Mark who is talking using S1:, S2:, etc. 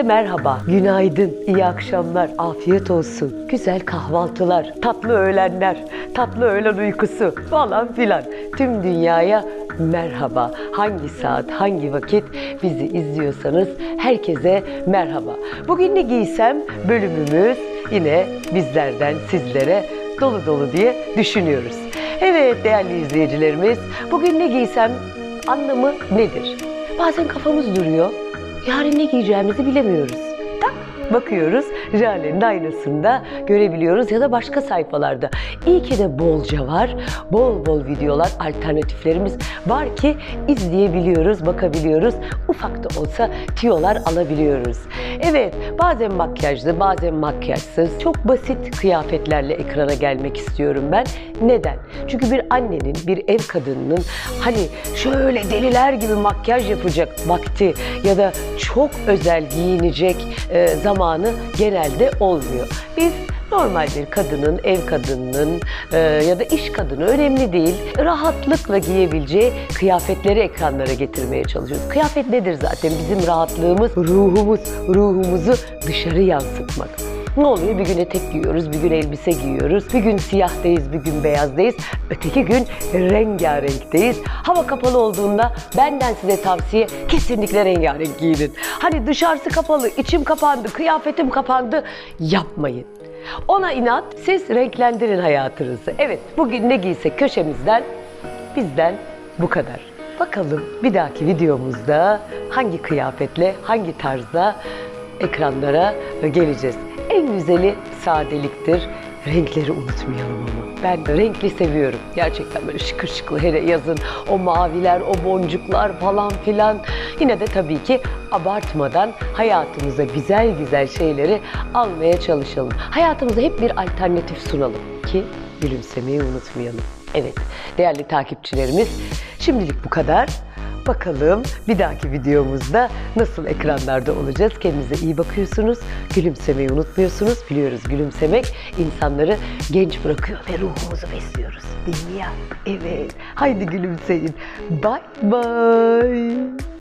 S1: Herkese merhaba, günaydın, iyi akşamlar, afiyet olsun, güzel kahvaltılar, tatlı öğlenler, tatlı öğlen uykusu falan filan. Tüm dünyaya merhaba. Hangi saat, hangi vakit bizi izliyorsanız herkese merhaba. Bugün ne giysem bölümümüz yine bizlerden sizlere dolu dolu diye düşünüyoruz. Evet değerli izleyicilerimiz, bugün ne giysem anlamı nedir? Bazen kafamız duruyor. Yarın ne giyeceğimizi bilemiyoruz. Bakıyoruz Jale'nin aynasında görebiliyoruz ya da başka sayfalarda. İyi ki de bolca var. Bol bol videolar, alternatiflerimiz var ki izleyebiliyoruz, bakabiliyoruz. Ufak da olsa tiyolar alabiliyoruz. Evet, bazen makyajlı, bazen makyajsız, çok basit kıyafetlerle ekrana gelmek istiyorum ben. Neden? Çünkü bir annenin, bir ev kadınının hani şöyle deliler gibi makyaj yapacak vakti ya da çok özel giyinecek e, zamanı genelde olmuyor. Biz normal bir kadının, ev kadınının e, ya da iş kadını önemli değil. Rahatlıkla giyebileceği kıyafetleri ekranlara getirmeye çalışıyoruz. Kıyafet nedir zaten? Bizim rahatlığımız, ruhumuz, ruhumuzu dışarı yansıtmak. Ne oluyor? Bir gün etek giyiyoruz, bir gün elbise giyiyoruz, bir gün siyahtayız, bir gün beyazdayız, öteki gün rengarenkteyiz. Hava kapalı olduğunda benden size tavsiye kesinlikle rengarenk giyinin. Hani dışarısı kapalı, içim kapandı, kıyafetim kapandı yapmayın. Ona inat, siz renklendirin hayatınızı. Evet, bugün ne giysek köşemizden, bizden bu kadar. Bakalım bir dahaki videomuzda hangi kıyafetle, hangi tarzda ekranlara geleceğiz. En güzeli sadeliktir. Renkleri unutmayalım ama. Ben renkli seviyorum. Gerçekten böyle şıkır şıklı hele yazın o maviler, o boncuklar falan filan. Yine de tabii ki abartmadan hayatımıza güzel güzel şeyleri almaya çalışalım. Hayatımıza hep bir alternatif sunalım ki gülümsemeyi unutmayalım. Evet değerli takipçilerimiz şimdilik bu kadar. Bakalım bir dahaki videomuzda nasıl ekranlarda olacağız. Kendinize iyi bakıyorsunuz. Gülümsemeyi unutmuyorsunuz. Biliyoruz gülümsemek insanları genç bırakıyor ve ruhumuzu besliyoruz. Değil mi ya? Evet. Haydi gülümseyin. Bye bye.